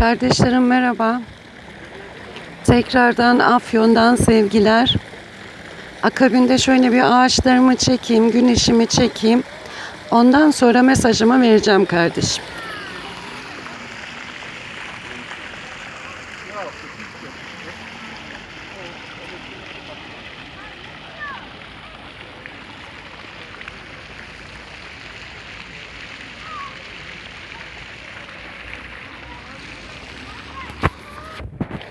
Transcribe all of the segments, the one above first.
Kardeşlerim merhaba. Tekrardan Afyon'dan sevgiler. Akabinde şöyle bir ağaçlarımı çekeyim, güneşimi çekeyim. Ondan sonra mesajımı vereceğim kardeşim.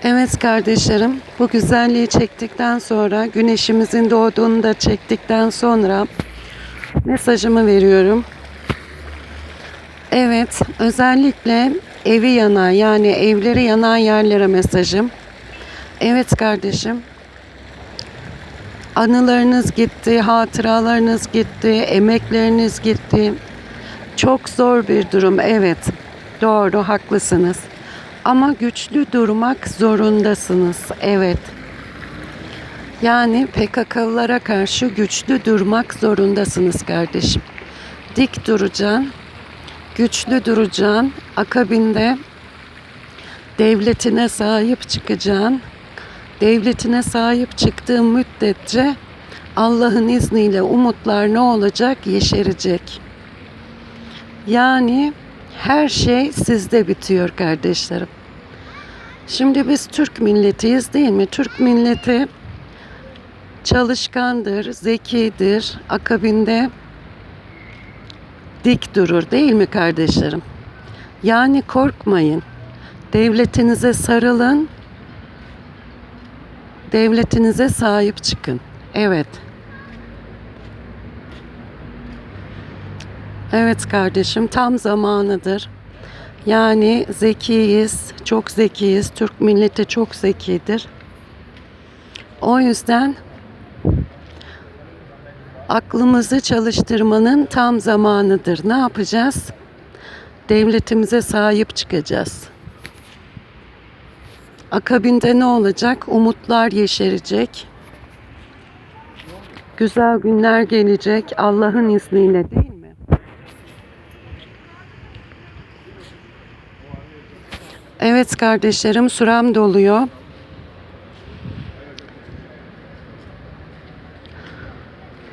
Evet kardeşlerim, bu güzelliği çektikten sonra, güneşimizin doğduğunu da çektikten sonra mesajımı veriyorum. Evet, özellikle evi yanan yani evleri yanan yerlere mesajım. Evet kardeşim, anılarınız gitti, hatıralarınız gitti, emekleriniz gitti. Çok zor bir durum, evet. Doğru, haklısınız. Ama güçlü durmak zorundasınız. Evet. Yani PKK'lılara karşı güçlü durmak zorundasınız kardeşim. Dik duracaksın, güçlü duracaksın. Akabinde devletine sahip çıkacaksın. Devletine sahip çıktığın müddetçe Allah'ın izniyle umutlar ne olacak? Yeşerecek. Yani her şey sizde bitiyor kardeşlerim. Şimdi biz Türk milletiyiz değil mi? Türk milleti çalışkandır, zekidir, akabinde dik durur değil mi kardeşlerim? Yani korkmayın. Devletinize sarılın. Devletinize sahip çıkın. Evet. Evet kardeşim tam zamanıdır. Yani zekiyiz, çok zekiyiz. Türk milleti çok zekidir. O yüzden aklımızı çalıştırmanın tam zamanıdır. Ne yapacağız? Devletimize sahip çıkacağız. Akabinde ne olacak? Umutlar yeşerecek. Güzel günler gelecek Allah'ın izniyle değil mi? Evet kardeşlerim sürem doluyor.